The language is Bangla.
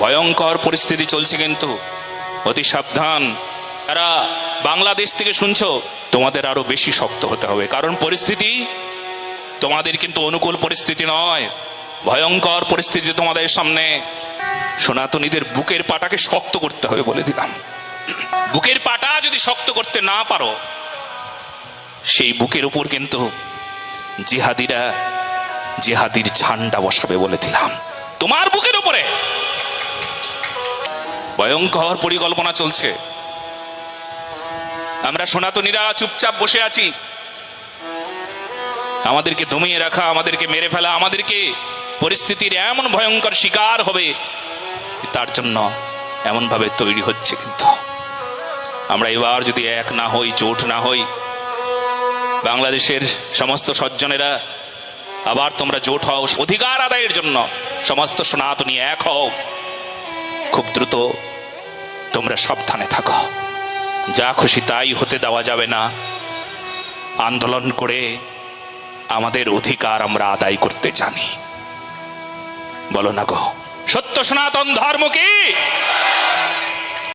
ভয়ঙ্কর পরিস্থিতি চলছে কিন্তু। অতি সাবধান। তারা বাংলাদেশ থেকে শুনছো, তোমাদের আরও বেশি শক্ত হতে হবে। কারণ পরিস্থিতি তোমাদের কিন্তু অনুকূল পরিস্থিতি নয়। ভয়ঙ্কর পরিস্থিতি তোমাদের সামনে। সনাতনীদের বুকের পাটাকে শক্ত করতে হবে বলে দিলাম। বুকের পাটা যদি শক্ত করতে না পারো, সেই বুকের উপর কিন্তু জিহাদিরা জিহাদির ঝান্ডা বসাবে বলে দিলাম। তোমার বুকের উপরে। ভয়ঙ্কর পরিকল্পনা চলছে। আমরা সনাতনীরা চুপচাপ বসে আছি। আমাদেরকে দমিয়ে রাখা, আমাদেরকে মেরে ফেলা, আমাদেরকে পরিস্থিতির এমন ভয়ঙ্কর শিকার হবে, তার জন্য এমনভাবে তৈরি হচ্ছে কিন্তু। আমরা এবার যদি এক না হই, জোট না হই, বাংলাদেশের সমস্ত সজ্জনেরা, আবার তোমরা জোট হও, অধিকার আদায়ের জন্য সমস্ত সনাতনী এক হও, খুব দ্রুত তোমরা সাবধানে থাকো। যা খুশি তাই হতে দেওয়া যাবে না। আন্দোলন করে আমাদের অধিকার আমরা আদায় করতে জানি। বলো না গো, সত্য সনাতন ধর্ম কি?